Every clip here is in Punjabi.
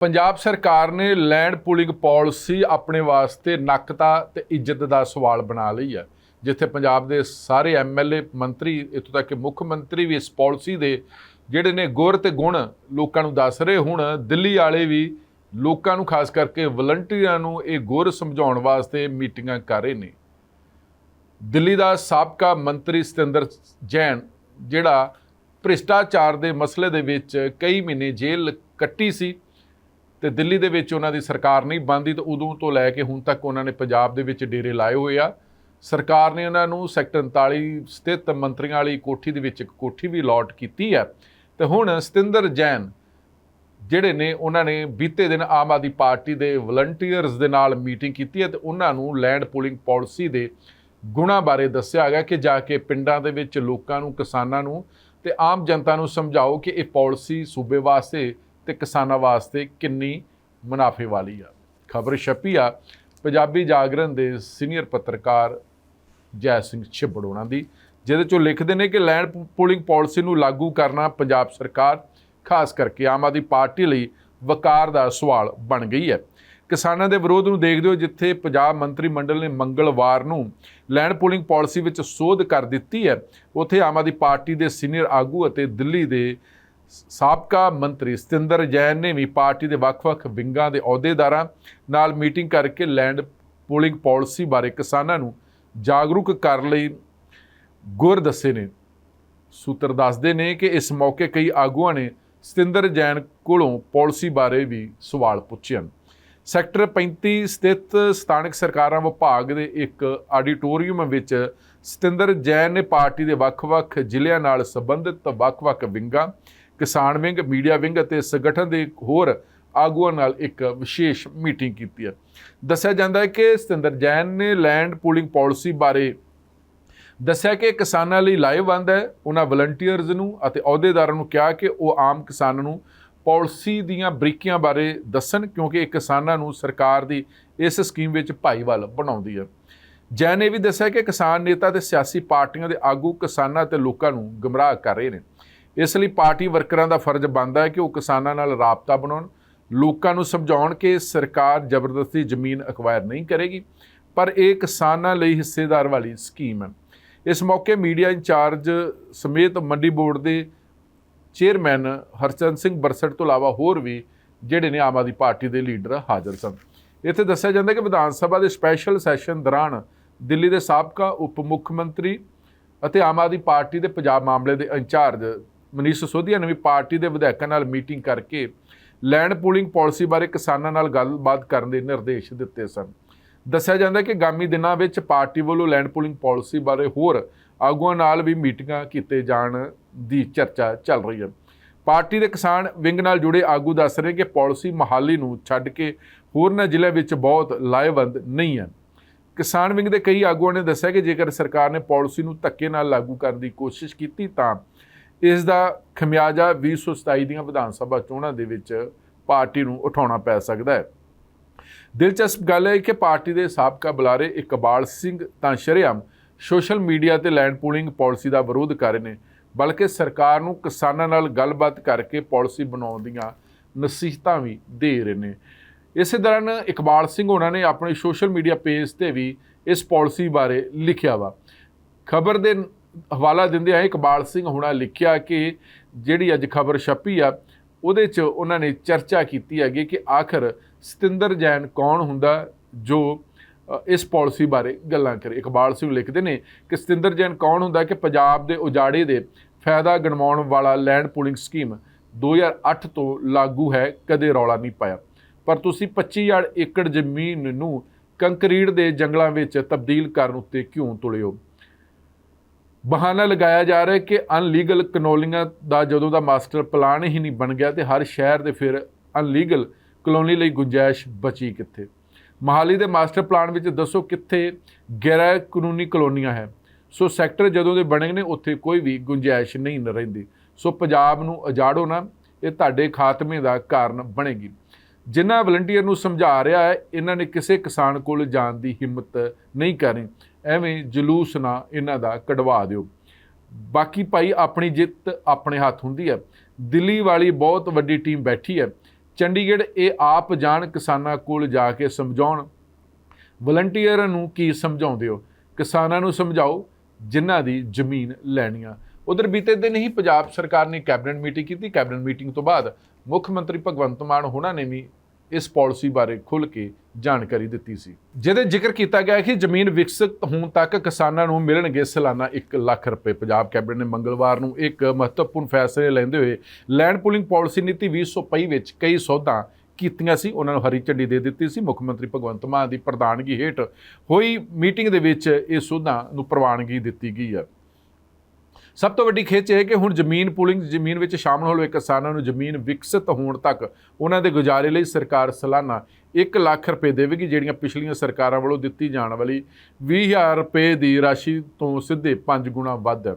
ਪੰਜਾਬ ਸਰਕਾਰ ਨੇ ਲੈਂਡ ਪੂਲਿੰਗ ਪਾਲਿਸੀ ਆਪਣੇ ਵਾਸਤੇ ਨੱਕਤਾ ਤੇ ਇੱਜ਼ਤ ਦਾ ਸਵਾਲ ਬਣਾ ਲਈ ਹੈ, ਜਿੱਥੇ ਪੰਜਾਬ ਦੇ ਸਾਰੇ ਐਮਐਲਏ ਮੰਤਰੀ, ਇੱਥੋਂ ਤੱਕ ਕਿ ਮੁੱਖ ਮੰਤਰੀ ਵੀ ਇਸ ਪਾਲਿਸੀ ਦੇ ਜਿਹੜੇ ਨੇ ਗੁਰ ਤੇ ਗੁਣ ਲੋਕਾਂ ਨੂੰ ਦੱਸ ਰਹੇ ਹੁਣ, ਦਿੱਲੀ ਵਾਲੇ ਵੀ ਲੋਕਾਂ ਨੂੰ, ਖਾਸ ਕਰਕੇ ਵਲੰਟੀਅਰਾਂ ਨੂੰ ਇਹ ਗੁਰ ਸਮਝਾਉਣ ਵਾਸਤੇ ਮੀਟਿੰਗਾਂ ਕਰ ਰਹੇ ਨੇ। ਦਿੱਲੀ ਦਾ ਸਾਬਕਾ ਮੰਤਰੀ ਸਤਿੰਦਰ ਜੈਨ, ਜਿਹੜਾ ਭ੍ਰਿਸ਼ਟਾਚਾਰ ਦੇ ਮਸਲੇ ਦੇ ਵਿੱਚ ਕਈ ਮਹੀਨੇ ਜੇਲ੍ਹ ਕੱਟੀ ਸੀ ਤੇ ਦਿੱਲੀ ਦੇ ਵਿੱਚ ਉਹਨਾਂ ਦੀ ਸਰਕਾਰ ਨਹੀਂ ਬੰਦੀ ਤਾਂ ਉਦੋਂ ਤੋਂ ਲੈ ਕੇ ਹੁਣ ਤੱਕ ਉਹਨਾਂ ਨੇ ਪੰਜਾਬ ਦੇ ਵਿੱਚ ਡੇਰੇ ਲਾਏ ਹੋਏ ਆ। ਸਰਕਾਰ ਨੇ ਉਹਨਾਂ ਨੂੰ ਸੈਕਟਰ 39 ਸਥਿਤ ਮੰਤਰੀਆਂ ਵਾਲੀ ਕੋਠੀ ਦੇ ਵਿੱਚ ਇੱਕ ਕੋਠੀ ਵੀ ਅਲਾਟ ਕੀਤੀ ਹੈ। ਤੇ ਹੁਣ ਸਤਿੰਦਰ ਜੈਨ ਜਿਹੜੇ ਨੇ, ਉਹਨਾਂ ਨੇ ਬੀਤੇ ਦਿਨ ਆਮ ਆਦਮੀ ਪਾਰਟੀ ਦੇ ਵਲੰਟੀਅਰਸ ਦੇ ਨਾਲ ਮੀਟਿੰਗ ਕੀਤੀ ਹੈ ਤੇ ਉਹਨਾਂ ਨੂੰ ਲੈਂਡ ਪੂਲਿੰਗ ਪਾਲਿਸੀ ਦੇ ਗੁਣਾਂ ਬਾਰੇ ਦੱਸਿਆ ਗਿਆ ਕਿ ਜਾ ਕੇ ਪਿੰਡਾਂ ਦੇ ਵਿੱਚ ਲੋਕਾਂ ਨੂੰ, ਕਿਸਾਨਾਂ ਨੂੰ ਤੇ ਆਮ ਜਨਤਾ ਨੂੰ ਸਮਝਾਓ ਕਿ ਇਹ ਪਾਲਿਸੀ ਸੂਬੇ ਵਾਸਤੇ ਤੇ ਕਿਸਾਨਾਂ ਵਾਸਤੇ ਕਿੰਨੀ ਮੁਨਾਫੇ ਵਾਲੀ ਆ। ਖਬਰ ਛਪੀ ਆ, ਪੰਜਾਬੀ ਜਾਗਰਣ ਦੇ ਸੀਨੀਅਰ ਪੱਤਰਕਾਰ ਜੈ ਸਿੰਘ ਛਿਬੜੋਣਾ ਦੀ, ਜਿਹਦੇ ਚੋਂ ਲਿਖਦੇ ਨੇ ਕਿ ਲੈਂਡ ਪੂਲਿੰਗ ਪਾਲਿਸੀ ਨੂੰ ਲਾਗੂ ਕਰਨਾ ਪੰਜਾਬ ਸਰਕਾਰ, ਖਾਸ ਕਰਕੇ ਆਮ ਆਦਮੀ ਪਾਰਟੀ ਲਈ ਵਕਾਰ ਦਾ ਸਵਾਲ ਬਣ ਗਈ ਹੈ। ਕਿਸਾਨਾਂ ਦੇ ਵਿਰੋਧ ਨੂੰ ਦੇਖਦੇ ਹੋ ਜਿੱਥੇ ਪੰਜਾਬ ਮੰਤਰੀ ਮੰਡਲ ਨੇ ਮੰਗਲਵਾਰ ਨੂੰ ਲੈਂਡ ਪੂਲਿੰਗ ਪਾਲਿਸੀ ਵਿੱਚ ਸੋਧ ਕਰ ਦਿੱਤੀ ਹੈ, ਉੱਥੇ ਆਮ ਆਦਮੀ ਪਾਰਟੀ ਦੇ ਸੀਨੀਅਰ ਆਗੂ ਅਤੇ ਦਿੱਲੀ ਦੇ ਸਾਬਕਾ ਮੰਤਰੀ ਸਤਿੰਦਰ ਜੈਨ ਨੇ ਵੀ ਪਾਰਟੀ ਦੇ ਵੱਖ-ਵੱਖ ਵਿੰਗਾਂ ਦੇ ਅਹੁਦੇਦਾਰਾਂ ਨਾਲ ਮੀਟਿੰਗ ਕਰਕੇ ਲੈਂਡ ਪੂਲਿੰਗ ਪਾਲਿਸੀ ਬਾਰੇ ਕਿਸਾਨਾਂ ਨੂੰ ਜਾਗਰੂਕ ਕਰਨ ਲਈ ਗੁਰ ਦੱਸੇ ਨੇ। ਸੂਤਰ ਦੱਸਦੇ ਨੇ ਕਿ ਇਸ ਮੌਕੇ ਕਈ ਆਗੂਆਂ ਨੇ ਸਤਿੰਦਰ ਜੈਨ ਕੋਲੋਂ ਪਾਲਿਸੀ ਬਾਰੇ ਵੀ ਸਵਾਲ ਪੁੱਛੇ ਹਨ। ਸੈਕਟਰ 35 ਸਥਿਤ ਸਥਾਨਕ ਸਰਕਾਰਾਂ ਵਿਭਾਗ ਦੇ ਇੱਕ ਆਡੀਟੋਰੀਅਮ ਵਿੱਚ ਸਤਿੰਦਰ ਜੈਨ ਨੇ ਪਾਰਟੀ ਦੇ ਵੱਖ-ਵੱਖ ਜ਼ਿਲ੍ਹਿਆਂ ਨਾਲ ਸੰਬੰਧਿਤ ਵੱਖ-ਵੱਖ ਵਿੰਗਾਂ ਕਿਸਾਨ ਵਿੰਗ, ਮੀਡੀਆ ਵਿੰਗ ਅਤੇ ਸੰਗਠਨ ਦੇ ਹੋਰ ਆਗੂਆਂ ਨਾਲ ਇੱਕ ਵਿਸ਼ੇਸ਼ ਮੀਟਿੰਗ ਕੀਤੀ ਹੈ। ਦੱਸਿਆ ਜਾਂਦਾ ਹੈ ਕਿ ਸਤਿੰਦਰ ਜੈਨ ਨੇ ਲੈਂਡ ਪੂਲਿੰਗ ਪਾਲਿਸੀ ਬਾਰੇ ਦੱਸਿਆ ਕਿ ਕਿਸਾਨਾਂ ਲਈ ਲਾਹੇਵੰਦ ਹੈ। ਉਹਨਾਂ ਵਲੰਟੀਅਰਜ਼ ਨੂੰ ਅਤੇ ਅਹੁਦੇਦਾਰਾਂ ਨੂੰ ਕਿਹਾ ਕਿ ਉਹ ਆਮ ਕਿਸਾਨਾਂ ਨੂੰ ਪਾਲਿਸੀ ਦੀਆਂ ਬਰੀਕੀਆਂ ਬਾਰੇ ਦੱਸਣ ਕਿਉਂਕਿ ਇਹ ਕਿਸਾਨਾਂ ਨੂੰ ਸਰਕਾਰ ਦੀ ਇਸ ਸਕੀਮ ਵਿੱਚ ਭਾਈਵਾਲ ਬਣਾਉਂਦੀ ਹੈ। ਜੈਨ ਨੇ ਵੀ ਦੱਸਿਆ ਕਿ ਕਿਸਾਨ ਨੇਤਾ ਤੇ ਸਿਆਸੀ ਪਾਰਟੀਆਂ ਦੇ ਆਗੂ ਕਿਸਾਨਾਂ ਤੇ ਲੋਕਾਂ ਨੂੰ ਗਮਰਾਹ ਕਰ ਰਹੇ ਨੇ। ਇਸ ਲਈ ਪਾਰਟੀ ਵਰਕਰਾਂ ਦਾ ਫਰਜ਼ ਬਣਦਾ ਹੈ ਕਿ ਉਹ ਕਿਸਾਨਾਂ ਨਾਲ ਰਾਬਤਾ ਬਣਾਉਣ, ਲੋਕਾਂ ਨੂੰ ਸਮਝਾਉਣ ਕਿ ਸਰਕਾਰ ਜ਼ਬਰਦਸਤੀ ਜ਼ਮੀਨ ਅਕਵਾਇਰ ਨਹੀਂ ਕਰੇਗੀ, ਪਰ ਇਹ ਕਿਸਾਨਾਂ ਲਈ ਹਿੱਸੇਦਾਰ ਵਾਲੀ ਸਕੀਮ ਹੈ। ਇਸ ਮੌਕੇ ਮੀਡੀਆ ਇੰਚਾਰਜ ਸਮੇਤ ਮੰਡੀ ਬੋਰਡ ਦੇ ਚੇਅਰਮੈਨ ਹਰਚੰਦ ਸਿੰਘ ਬਰਸਟ ਤੋਂ ਇਲਾਵਾ ਹੋਰ ਵੀ ਜਿਹੜੇ ਨੇ ਆਮ ਆਦਮੀ ਪਾਰਟੀ ਦੇ ਲੀਡਰ ਹਾਜ਼ਰ ਸਨ। ਇੱਥੇ ਦੱਸਿਆ ਜਾਂਦਾ ਕਿ ਵਿਧਾਨ ਸਭਾ ਦੇ ਸਪੈਸ਼ਲ ਸੈਸ਼ਨ ਦੌਰਾਨ ਦਿੱਲੀ ਦੇ ਸਾਬਕਾ ਉਪ ਮੁੱਖ ਮੰਤਰੀ ਅਤੇ ਆਮ ਆਦਮੀ ਪਾਰਟੀ ਦੇ ਪੰਜਾਬ ਮਾਮਲੇ ਦੇ ਇੰਚਾਰਜ ਮਨੀਸ਼ ਸਿਸੋਦੀਆ ਨੇ ਵੀ ਪਾਰਟੀ ਦੇ ਵਿਧਾਇਕਾਂ ਨਾਲ ਮੀਟਿੰਗ ਕਰਕੇ ਲੈਂਡ ਪੂਲਿੰਗ ਪਾਲਿਸੀ ਬਾਰੇ ਕਿਸਾਨਾਂ ਨਾਲ ਗੱਲਬਾਤ ਕਰਨ ਦੇ ਨਿਰਦੇਸ਼ ਦਿੱਤੇ ਸਨ। ਦੱਸਿਆ ਜਾਂਦਾ ਕਿ ਗਾਮੀ ਦਿਨਾਂ ਵਿੱਚ ਪਾਰਟੀ ਵੱਲੋਂ ਲੈਂਡ ਪੂਲਿੰਗ ਪਾਲਿਸੀ ਬਾਰੇ ਹੋਰ ਆਗੂਆਂ ਨਾਲ ਵੀ ਮੀਟਿੰਗਾਂ ਕੀਤੇ ਜਾਣ ਦੀ ਚਰਚਾ ਚੱਲ ਰਹੀ ਹੈ। ਪਾਰਟੀ ਦੇ ਕਿਸਾਨ ਵਿੰਗ ਨਾਲ ਜੁੜੇ ਆਗੂ ਦੱਸ ਰਹੇ ਕਿ ਪਾਲਿਸੀ ਮਹਾਲੀ ਨੂੰ ਛੱਡ ਕੇ ਹੋਰਨਾਂ ਜ਼ਿਲ੍ਹਿਆਂ ਵਿੱਚ ਬਹੁਤ ਲਾਹੇਵੰਦ ਨਹੀਂ ਹੈ ਕਿਸਾਨ ਵਿੰਗ ਦੇ ਕਈ ਆਗੂਆਂ ਨੇ ਦੱਸਿਆ ਕਿ ਜੇਕਰ ਸਰਕਾਰ ਨੇ ਪਾਲਿਸੀ ਨੂੰ ਧੱਕੇ ਨਾਲ ਲਾਗੂ ਕਰਨ ਦੀ ਕੋਸ਼ਿਸ਼ ਕੀਤੀ ਤਾਂ ਇਸ ਦਾ ਖਮਿਆਜਾ 2027 ਦੀਆਂ ਵਿਧਾਨ ਸਭਾ ਚੋਣਾਂ ਦੇ ਵਿੱਚ ਪਾਰਟੀ ਨੂੰ ਉਠਾਉਣਾ ਪੈ ਸਕਦਾ ਹੈ। ਦਿਲਚਸਪ ਗੱਲ ਹੈ ਕਿ ਪਾਰਟੀ ਦੇ ਸਾਬਕਾ ਬੁਲਾਰੇ ਇਕਬਾਲ ਸਿੰਘ ਤਾਂ ਸ਼ਰੇਆਮ ਸੋਸ਼ਲ ਮੀਡੀਆ ਤੇ ਲੈਂਡ ਪੂਲਿੰਗ ਪਾਲਿਸੀ ਦਾ ਵਿਰੋਧ ਕਰ ਰਹੇ ਨੇ, ਬਲਕਿ ਸਰਕਾਰ ਨੂੰ ਕਿਸਾਨਾਂ ਨਾਲ ਗੱਲਬਾਤ ਕਰਕੇ ਪਾਲਿਸੀ ਬਣਾਉਣ ਦੀਆਂ ਨਸੀਹਤਾਂ ਵੀ ਦੇ ਰਹੇ ਨੇ। ਇਸੇ ਦੌਰਾਨ ਇਕਬਾਲ ਸਿੰਘ ਉਹਨਾਂ ਨੇ ਆਪਣੇ ਸੋਸ਼ਲ ਮੀਡੀਆ ਪੇਜ ਤੇ ਵੀ ਇਸ ਪਾਲਿਸੀ ਬਾਰੇ ਲਿਖਿਆ ਵਾ। ਖਬਰ ਦੇ ਹਵਾਲਾ ਦਿੰਦੇ ਆ, ਇਕਬਾਲ ਸਿੰਘ ਹੁਣਾ ਲਿਖਿਆ ਕਿ ਜਿਹੜੀ ਅੱਜ ਖਬਰ ਛਪੀ ਆ, ਉਹਦੇ 'ਚ ਉਹਨਾਂ ਨੇ ਚਰਚਾ ਕੀਤੀ ਹੈਗੀ ਕਿ ਆਖਰ ਸਤਿੰਦਰ ਜੈਨ ਕੌਣ ਹੁੰਦਾ, ਜੋ ਇਸ ਪਾਲਿਸੀ ਬਾਰੇ ਗੱਲਾਂ ਕਰੇ। ਇਕਬਾਲ ਸਿੰਘ ਲਿਖਦੇ ਨੇ ਕਿ ਸਤਿੰਦਰ ਜੈਨ ਕੌਣ ਹੁੰਦਾ ਕਿ ਪੰਜਾਬ ਦੇ ਉਜਾੜੇ ਦੇ ਫਾਇਦਾ ਗਣਵਾਉਣ ਵਾਲਾ ਲੈਂਡ ਪੂਲਿੰਗ ਸਕੀਮ 2008 ਤੋਂ ਲਾਗੂ ਹੈ, ਕਦੇ ਰੌਲਾ ਨਹੀਂ ਪਾਇਆ। ਪਰ ਤੁਸੀਂ 25000 ਏਕੜ ਜ਼ਮੀਨ ਨੂੰ ਕੰਕਰੀਟ ਦੇ ਜੰਗਲਾਂ ਵਿੱਚ ਤਬਦੀਲ ਕਰਨ ਉੱਤੇ ਕਿਉਂ ਤੁਲਿਓ ਬਹਾਨਾ ਲਗਾਇਆ ਜਾ ਰਿਹਾ ਕਿ ਅਨਲੀਗਲ ਕਲੋਨੀਆਂ ਦਾ ਜਦੋਂ ਦਾ ਮਾਸਟਰ ਪਲਾਨ ਹੀ ਨਹੀਂ ਬਣ ਗਿਆ ਤੇ ਹਰ ਸ਼ਹਿਰ ਦੇ ਫਿਰ ਅਨਲੀਗਲ ਕਲੋਨੀ ਲਈ ਗੁੰਜਾਇਸ਼ ਬਚੀ ਕਿੱਥੇ? ਮਹਾਲੀ ਦੇ ਮਾਸਟਰ ਪਲਾਨ ਵਿੱਚ ਦੱਸੋ ਕਿੱਥੇ ਗੈਰ ਕਾਨੂੰਨੀ ਕਲੋਨੀਆਂ ਹੈ। ਸੋ ਸੈਕਟਰ ਜਦੋਂ ਦੇ ਬਣੇ ਨੇ, ਉੱਥੇ ਕੋਈ ਵੀ ਗੁੰਜਾਇਸ਼ ਨਹੀਂ ਨ ਰਹਿੰਦੀ। ਸੋ ਪੰਜਾਬ ਨੂੰ ਉਜਾੜੋ ਨਾ, ਇਹ ਤੁਹਾਡੇ ਖਾਤਮੇ ਦਾ ਕਾਰਨ ਬਣੇਗੀ। ਜਿਨ੍ਹਾਂ ਵਲੰਟੀਅਰ ਨੂੰ ਸਮਝਾ ਰਿਹਾ ਹੈ, ਇਹਨਾਂ ਨੇ ਕਿਸੇ ਕਿਸਾਨ ਕੋਲ ਜਾਣ ਦੀ ਹਿੰਮਤ ਨਹੀਂ ਕਰਨੀ। ਐਵੇਂ ਜਲੂਸ ਨਾ ਇਹਨਾਂ ਦਾ ਕਢਵਾ ਦਿਓ। ਬਾਕੀ ਭਾਈ ਆਪਣੀ ਜਿੱਤ ਆਪਣੇ ਹੱਥ ਹੁੰਦੀ ਹੈ। ਦਿੱਲੀ ਵਾਲੀ ਬਹੁਤ ਵੱਡੀ ਟੀਮ ਬੈਠੀ ਹੈ। ਚੰਡੀਗੜ੍ਹ ਇਹ ਆਪ ਜਾਣ, ਕਿਸਾਨਾਂ ਕੋਲ ਜਾ ਕੇ ਸਮਝਾਉਣ। ਵਲੰਟੀਅਰ ਨੂੰ ਕੀ ਸਮਝਾਉਂਦੇ ਹੋ? ਕਿਸਾਨਾਂ ਨੂੰ ਸਮਝਾਓ ਜਿਨ੍ਹਾਂ ਦੀ ਜ਼ਮੀਨ ਲੈਣੀ ਆ। ਉਧਰ ਬੀਤੇ ਦਿਨ ਹੀ ਪੰਜਾਬ ਸਰਕਾਰ ਨੇ ਕੈਬਨਿਟ ਮੀਟਿੰਗ ਕੀਤੀ। ਕੈਬਨਿਟ ਮੀਟਿੰਗ ਤੋਂ ਬਾਅਦ ਮੁੱਖ ਮੰਤਰੀ ਭਗਵੰਤ ਮਾਨ ਹੋਣਾ ਨੇ ਵੀ ਇਸ ਪਾਲਿਸੀ ਬਾਰੇ ਖੁੱਲ੍ਹ ਕੇ ਜਾਣਕਾਰੀ ਦਿੱਤੀ ਸੀ। ਜਿਹਦੇ ਜ਼ਿਕਰ ਕੀਤਾ ਗਿਆ ਹੈ ਕਿ ਜ਼ਮੀਨ ਵਿਕਸਿਤ ਹੋਣ ਤੱਕ ਕਿਸਾਨਾਂ ਨੂੰ ਮਿਲਣਗੇ ਸਾਲਾਨਾ 1 ਲੱਖ ਰੁਪਏ। ਪੰਜਾਬ ਕੈਬਨਿਟ ਨੇ ਮੰਗਲਵਾਰ ਨੂੰ ਇੱਕ ਮਹੱਤਵਪੂਰਨ ਫੈਸਲੇ ਲੈਂਦੇ ਹੋਏ ਲੈਂਡ ਪੂਲਿੰਗ ਪਾਲਿਸੀ ਨੀਤੀ 2025 ਵਿੱਚ ਕਈ ਸੋਧਾਂ ਕੀਤੀਆਂ ਸੀ। ਉਹਨਾਂ ਨੂੰ ਹਰੀ ਝੰਡੀ ਦੇ ਦਿੱਤੀ ਸੀ। ਮੁੱਖ ਮੰਤਰੀ ਭਗਵੰਤ ਮਾਨ ਦੀ ਪ੍ਰਧਾਨਗੀ ਹੇਠ ਹੋਈ ਮੀਟਿੰਗ ਦੇ ਵਿੱਚ ਇਹ ਸੋਧਾਂ ਨੂੰ ਪ੍ਰਵਾਨਗੀ ਦਿੱਤੀ ਗਈ ਹੈ। ਸਭ ਤੋਂ ਵੱਡੀ ਖੇਚ ਇਹ ਹੈ ਕਿ ਹੁਣ ਜ਼ਮੀਨ ਪੂਲਿੰਗ, ਜ਼ਮੀਨ ਵਿੱਚ ਸ਼ਾਮਲ ਹੋਏ ਕਿਸਾਨਾਂ ਨੂੰ ਜ਼ਮੀਨ ਵਿਕਸਿਤ ਹੋਣ ਤੱਕ ਉਹਨਾਂ ਦੇ ਗੁਜ਼ਾਰੇ ਲਈ ਸਰਕਾਰ ਸਾਲਾਨਾ 1 ਲੱਖ ਰੁਪਏ ਦੇਵੇਗੀ, ਜਿਹੜੀਆਂ ਪਿਛਲੀਆਂ ਸਰਕਾਰਾਂ ਵੱਲੋਂ ਦਿੱਤੀ ਜਾਣ ਵਾਲੀ 20000 ਰੁਪਏ ਦੀ ਰਾਸ਼ੀ ਤੋਂ ਸਿੱਧੇ 5 ਗੁਣਾ ਵੱਧ। ਹੈ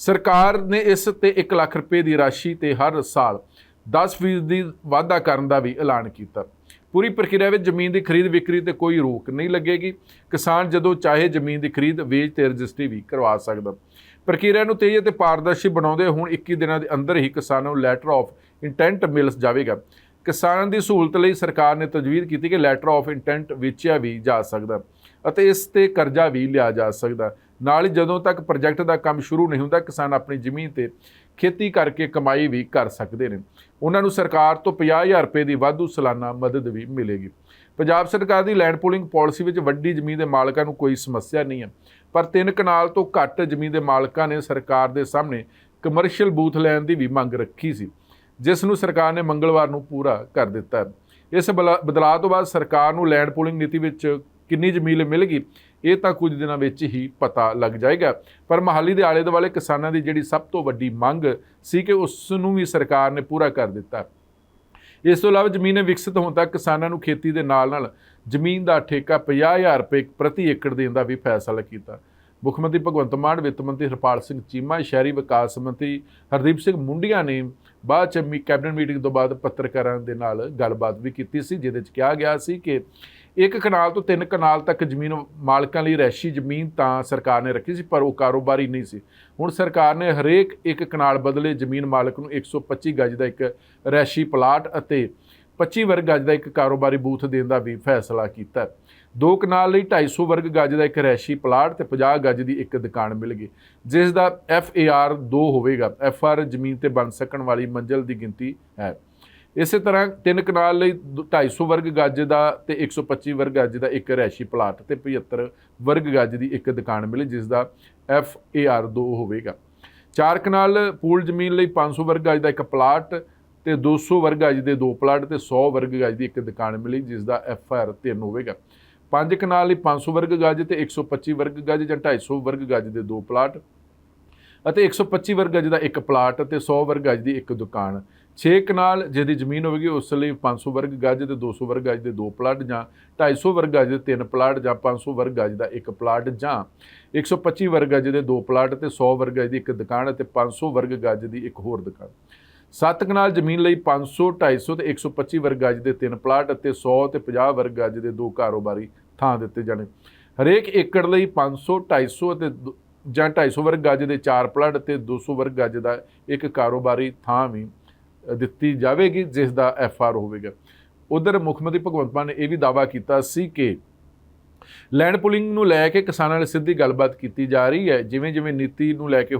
ਸਰਕਾਰ ਨੇ ਇਸ ਤੇ 1 ਲੱਖ ਰੁਪਏ ਦੀ ਰਾਸ਼ੀ ਤੇ ਹਰ ਸਾਲ 10% ਦੀ ਵਾਧਾ ਕਰਨ ਦਾ ਵੀ ਐਲਾਨ ਕੀਤਾ। ਪੂਰੀ ਪ੍ਰਕਿਰਿਆ ਵਿੱਚ ਜ਼ਮੀਨ ਦੀ ਖਰੀਦ ਵਿਕਰੀ ਤੇ ਕੋਈ ਰੋਕ ਨਹੀਂ ਲੱਗੇਗੀ। ਕਿਸਾਨ ਜਦੋਂ ਚਾਹੇ ਜ਼ਮੀਨ ਦੀ ਖਰੀਦ, ਵੇਚ ਤੇ ਰਜਿਸਟਰੀ ਵੀ ਕਰਵਾ ਸਕਦਾ। ਪ੍ਰਕਿਰਿਆ ਨੂੰ ਤੇਜ਼ ਅਤੇ ਪਾਰਦਰਸ਼ੀ ਬਣਾਉਂਦੇ ਹੁਣ 21 ਦਿਨਾਂ ਦੇ ਅੰਦਰ ਹੀ ਕਿਸਾਨਾਂ ਨੂੰ ਲੈਟਰ ਆਫ ਇੰਟੈਂਟ ਮਿਲ ਜਾਵੇਗਾ। ਕਿਸਾਨਾਂ ਦੀ ਸਹੂਲਤ ਲਈ ਸਰਕਾਰ ਨੇ ਤਜਵੀਜ਼ ਕੀਤੀ ਕਿ ਲੈਟਰ ਆਫ ਇੰਟੈਂਟ ਵੇਚਿਆ ਵੀ ਜਾ ਸਕਦਾ ਅਤੇ ਇਸ ਤੇ ਕਰਜ਼ਾ ਵੀ ਲਿਆ ਜਾ ਸਕਦਾ। ਨਾਲ ਹੀ ਜਦੋਂ ਤੱਕ ਪ੍ਰੋਜੈਕਟ ਦਾ ਕੰਮ ਸ਼ੁਰੂ ਨਹੀਂ ਹੁੰਦਾ, ਕਿਸਾਨ ਆਪਣੀ ਜ਼ਮੀਨ ਤੇ ਖੇਤੀ ਕਰਕੇ ਕਮਾਈ ਵੀ ਕਰ ਸਕਦੇ ਨੇ। ਉਹਨਾਂ ਨੂੰ ਸਰਕਾਰ ਤੋਂ 50000 ਰੁਪਏ ਦੀ ਵਾਧੂ ਸਾਲਾਨਾ ਮਦਦ ਵੀ ਮਿਲੇਗੀ। ਪੰਜਾਬ ਸਰਕਾਰ ਦੀ ਲੈਂਡ ਪੂਲਿੰਗ ਪਾਲਿਸੀ ਵਿੱਚ ਵੱਡੀ ਜ਼ਮੀਨ ਦੇ ਮਾਲਕਾਂ ਨੂੰ ਕੋਈ ਸਮੱਸਿਆ ਨਹੀਂ ਹੈ। ਪਰ ਤਿੰਨ ਕਨਾਲ ਤੋਂ ਘੱਟ ਜ਼ਮੀਨ ਦੇ ਮਾਲਕਾਂ ਨੇ ਸਰਕਾਰ ਦੇ ਸਾਹਮਣੇ ਕਮਰਸ਼ੀਅਲ ਬੂਥ ਲੈਣ ਦੀ ਵੀ ਮੰਗ ਰੱਖੀ ਸੀ, ਜਿਸ ਨੂੰ ਸਰਕਾਰ ਨੇ ਮੰਗਲਵਾਰ ਨੂੰ ਪੂਰਾ ਕਰ ਦਿੱਤਾ। ਇਸ ਬਲਾ- ਬਦਲਾਅ ਤੋਂ ਬਾਅਦ ਸਰਕਾਰ ਨੂੰ ਲੈਂਡ ਪੂਲਿੰਗ ਨੀਤੀ ਵਿੱਚ ਕਿੰਨੀ ਜ਼ਮੀਨ ਮਿਲੇਗੀ, ਇਹ ਤਾਂ ਕੁਝ ਦਿਨਾਂ ਵਿੱਚ ਹੀ ਪਤਾ ਲੱਗ ਜਾਏਗਾ। ਪਰ ਮਹਾਲੀ ਦੇ ਆਲੇ ਦੁਆਲੇ ਕਿਸਾਨਾਂ ਦੀ ਜਿਹੜੀ ਸਭ ਤੋਂ ਵੱਡੀ ਮੰਗ ਸੀ ਕਿ ਉਸ ਨੂੰ ਵੀ ਸਰਕਾਰ ਨੇ ਪੂਰਾ ਕਰ ਦਿੱਤਾ। ਇਸ ਤੋਂ ਇਲਾਵਾ ਜ਼ਮੀਨ ਵਿਕਸਿਤ ਹੋਣ ਤੱਕ ਕਿਸਾਨਾਂ ਨੂੰ ਖੇਤੀ ਦੇ ਨਾਲ-ਨਾਲ ਜ਼ਮੀਨ ਦਾ ਠੇਕਾ 50000 ਰੁਪਏ ਪ੍ਰਤੀ ਏਕੜ ਦੇਣ ਦਾ ਵੀ ਫੈਸਲਾ ਕੀਤਾ। ਮੁੱਖ ਮੰਤਰੀ ਭਗਵੰਤ ਮਾਨ, ਵਿੱਤ ਮੰਤਰੀ ਹਰਪਾਲ ਸਿੰਘ ਚੀਮਾ, ਸ਼ਹਿਰੀ ਵਿਕਾਸ ਮੰਤਰੀ ਹਰਦੀਪ ਸਿੰਘ ਮੁੰਡੀਆਂ ਨੇ ਬਾਅਦ ਚ ਮੀ ਕੈਬਨਿਟ ਮੀਟਿੰਗ ਤੋਂ ਬਾਅਦ ਪੱਤਰਕਾਰਾਂ ਦੇ ਨਾਲ ਗੱਲਬਾਤ ਵੀ ਕੀਤੀ ਸੀ, ਜਿਹਦੇ ਚ ਕਿਹਾ ਗਿਆ ਸੀ ਕਿ ਇੱਕ ਕਨਾਲ ਤੋਂ ਤਿੰਨ ਕਨਾਲ ਤੱਕ ਜ਼ਮੀਨ ਮਾਲਕਾਂ ਲਈ ਰੈਸ਼ੀ ਜ਼ਮੀਨ ਤਾਂ ਸਰਕਾਰ ਨੇ ਰੱਖੀ ਸੀ, ਪਰ ਉਹ ਕਾਰੋਬਾਰੀ ਨਹੀਂ ਸੀ। ਹੁਣ ਸਰਕਾਰ ਨੇ ਹਰੇਕ ਇੱਕ ਕਨਾਲ ਬਦਲੇ ਜ਼ਮੀਨ ਮਾਲਕ ਨੂੰ 125 ਗਜ ਦਾ ਇੱਕ ਰੈਸ਼ੀ ਪਲਾਟ ਅਤੇ 25 ਵਰਗ ਗਜ ਦਾ ਇੱਕ ਕਾਰੋਬਾਰੀ ਬੂਥ ਦੇਣ ਦਾ ਵੀ ਫੈਸਲਾ ਕੀਤਾ। ਦੋ ਕਨਾਲ ਲਈ 250 ਵਰਗ ਗਜ ਦਾ ਇੱਕ ਰੈਸ਼ੀ ਪਲਾਟ ਤੇ 50 ਗਜ ਦੀ ਇੱਕ ਦੁਕਾਨ ਮਿਲੇਗੀ ਜਿਸ ਦਾ ਐੱਫ ਏ ਆਰ 2 ਹੋਵੇਗਾ। FR ਜ਼ਮੀਨ ਤੇ ਬਣ ਸਕਣ ਵਾਲੀ ਮੰਜ਼ਲ ਦੀ ਗਿਣਤੀ ਹੈ। ਇਸੇ ਤਰ੍ਹਾਂ ਤਿੰਨ ਕਨਾਲ ਲਈ ਦੋ- 250 ਵਰਗ ਗੱਜ ਦਾ ਤੇ 125 ਵਰਗ ਗੱਜ ਦਾ ਇੱਕ ਰੈਸ਼ੀ ਪਲਾਟ ਤੇ 75 ਵਰਗ ਗੱਜ ਦੀ ਇੱਕ ਦੁਕਾਨ ਮਿਲੇ, ਜਿਸ ਦਾ ਐਫ ਏ ਆਰ 2 ਹੋਵੇਗਾ। ਚਾਰ ਕਨਾਲ ਪੂਲ ਜ਼ਮੀਨ ਲਈ 500 ਵਰਗ ਗੱਜ ਦਾ ਇੱਕ ਪਲਾਟ ਤੇ 200 ਵਰਗ ਗੱਜ ਦੇ ਦੋ ਪਲਾਟ ਤੇ 100 ਵਰਗ ਗੱਜ ਦੀ ਇੱਕ ਦੁਕਾਨ ਮਿਲੀ, ਜਿਸ ਦਾ FAR 3 ਹੋਵੇਗਾ। ਪੰਜ ਕਨਾਲ ਲਈ 500 ਵਰਗ ਗੱਜ ਤੇ 125 ਵਰਗ ਗੱਜ ਜਾਂ 250 ਵਰਗ ਗੱਜ ਦੇ ਦੋ ਪਲਾਟ ਅਤੇ 125 ਵਰਗ ਗਜ ਦਾ ਇੱਕ ਪਲਾਟ ਤੇ 100 ਵਰਗ ਗਜ ਦੀ ਇੱਕ ਦੁਕਾਨ 6 ਕਨਾਲ ਜਿਹਦੀ ਜ਼ਮੀਨ ਹੋਵੇਗੀ ਉਸ ਲਈ 500 ਵਰਗ ਗਜ ਤੇ 200 ਵਰਗ ਗਜ ਦੇ ਦੋ ਪਲਾਟ ਜਾਂ 250 ਵਰਗ ਗਜ ਦੇ ਤਿੰਨ ਪਲਾਟ ਜਾਂ 500 ਵਰਗ ਗਜ ਦਾ ਇੱਕ ਪਲਾਟ ਜਾਂ 125 ਵਰਗ ਗਜ ਦੇ ਦੋ ਪਲਾਟ ਤੇ 100 ਵਰਗ ਗਜ ਦੀ ਇੱਕ ਦੁਕਾਨ ਅਤੇ 500 ਵਰਗ ਗਜ ਦੀ ਇੱਕ ਹੋਰ ਦੁਕਾਨ ਸੱਤ ਕਨਾਲ ਜ਼ਮੀਨ ਲਈ 500 250 ਤੇ 125 ਵਰਗ ਗਜ ਦੇ ਤਿੰਨ ਪਲਾਟ ਅਤੇ 100 ਤੇ 50 ਵਰਗ ਗਜ ਦੇ ਦੋ ਕਾਰੋਬਾਰੀ ਥਾਂ ਦਿੱਤੇ ਜਾਣੇ। ਹਰੇਕ ਏਕੜ ਲਈ 500 250 ਅਤੇ ਦੋ- ਜਾਂ 250 ਵਰਗ ਗਜ ਦੇ ਚਾਰ ਪਲਾਟ ਤੇ 200 ਵਰਗ ਗਜ ਦਾ ਇੱਕ ਕਾਰੋਬਾਰੀ ਥਾਂ ਵੀ ਦਿੱਤੀ ਜਾਵੇਗੀ, ਜਿਸ ਦਾ ਐਫ ਆਰ ਹੋਵੇਗਾ। ਉਧਰ ਮੁੱਖ ਮੰਤਰੀ ਭਗਵੰਤ ਮਾਨ ਨੇ ਇਹ ਵੀ ਦਾਅਵਾ ਕੀਤਾ ਸੀ ਕਿ ਲੈਂਡ ਪੁਲਿੰਗ ਨੂੰ ਲੈ ਕੇ ਕਿਸਾਨਾਂ ਨਾਲ ਸਿੱਧੀ ਗੱਲਬਾਤ ਕੀਤੀ ਜਾ ਰਹੀ ਹੈ। ਜਿਵੇਂ ਜਿਵੇਂ ਨੀਤੀ ਨੂੰ ਲੈ ਕੇ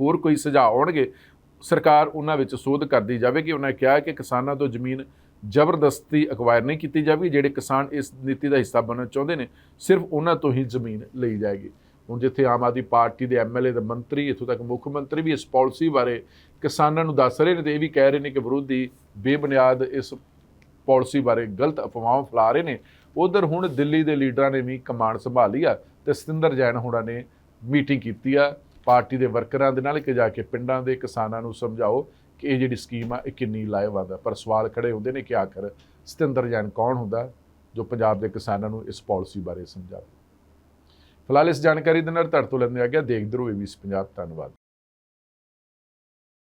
ਹੋਰ ਕੋਈ ਸੁਝਾਅ ਆਉਣਗੇ ਸਰਕਾਰ ਉਹਨਾਂ ਵਿੱਚ ਸੋਧ ਕਰਦੀ ਜਾਵੇਗੀ ਉਹਨਾਂ ਕਿਹਾ ਕਿ ਕਿਸਾਨਾਂ ਤੋਂ ਜ਼ਮੀਨ ਜ਼ਬਰਦਸਤੀ ਅਕਵਾਇਰ ਨਹੀਂ ਕੀਤੀ ਜਾਵੇਗੀ, ਜਿਹੜੇ ਕਿਸਾਨ ਇਸ ਨੀਤੀ ਦਾ ਹਿੱਸਾ ਬਣਨਾ ਚਾਹੁੰਦੇ ਨੇ, ਸਿਰਫ ਉਹਨਾਂ ਤੋਂ ਹੀ ਜ਼ਮੀਨ ਲਈ ਜਾਏਗੀ। ਹੁਣ ਜਿੱਥੇ ਆਮ ਆਦਮੀ ਪਾਰਟੀ ਦੇ ਐਮਐਲਏ ਦੇ ਮੰਤਰੀ, ਇੱਥੋਂ ਤੱਕ ਮੁੱਖ ਮੰਤਰੀ ਵੀ ਇਸ ਪਾਲਿਸੀ ਬਾਰੇ ਕਿਸਾਨਾਂ ਨੂੰ ਦੱਸ ਰਹੇ ਨੇ ਤੇ ਇਹ ਵੀ ਕਹਿ ਰਹੇ ਨੇ ਕਿ ਵਿਰੋਧੀ ਬੇਬੁਨਿਆਦ ਇਸ ਪਾਲਿਸੀ ਬਾਰੇ ਗਲਤ ਅਫਵਾਹਾਂ ਫੈਲਾ ਰਹੇ ਨੇ। ਉਧਰ ਹੁਣ ਦਿੱਲੀ ਦੇ ਲੀਡਰਾਂ ਨੇ ਵੀ ਕਮਾਂਡ ਸੰਭਾਲੀ ਆ ਤੇ ਸਤਿੰਦਰ ਜੈਨ ਹੋਣਾ ਨੇ ਮੀਟਿੰਗ ਕੀਤੀ ਆ। ਪਾਰਟੀ ਦੇ ਵਰਕਰਾਂ ਦੇ ਨਾਲ ਇੱਕ ਜਾ ਕੇ ਪਿੰਡਾਂ ਦੇ ਕਿਸਾਨਾਂ ਨੂੰ ਸਮਝਾਓ ਕਿ ਇਹ ਜਿਹੜੀ ਸਕੀਮ ਆ, ਇਹ ਕਿੰਨੀ ਲਾਹੇਵੰਦ ਆ। ਪਰ ਸਵਾਲ ਖੜੇ ਹੁੰਦੇ ਨੇ ਕਿ ਆਖਰ ਸਤਿੰਦਰ ਜੈਨ ਕੌਣ ਹੁੰਦਾ ਜੋ ਪੰਜਾਬ ਦੇ ਕਿਸਾਨਾਂ ਨੂੰ ਇਸ ਪਾਲਿਸੀ ਬਾਰੇ ਸਮਝਾਵੇ? ਫਿਲਹਾਲ ਇਸ ਜਾਣਕਾਰੀ ਦੇ ਨਾਲ ਤੁਹਾਡੇ ਤੋਂ ਲੈਂਦੇ ਆ ਗਿਆ ਦੇਖਦੇ ਰਹੋ ਏਬੀਸੀ ਪੰਜਾਬ। ਧੰਨਵਾਦ।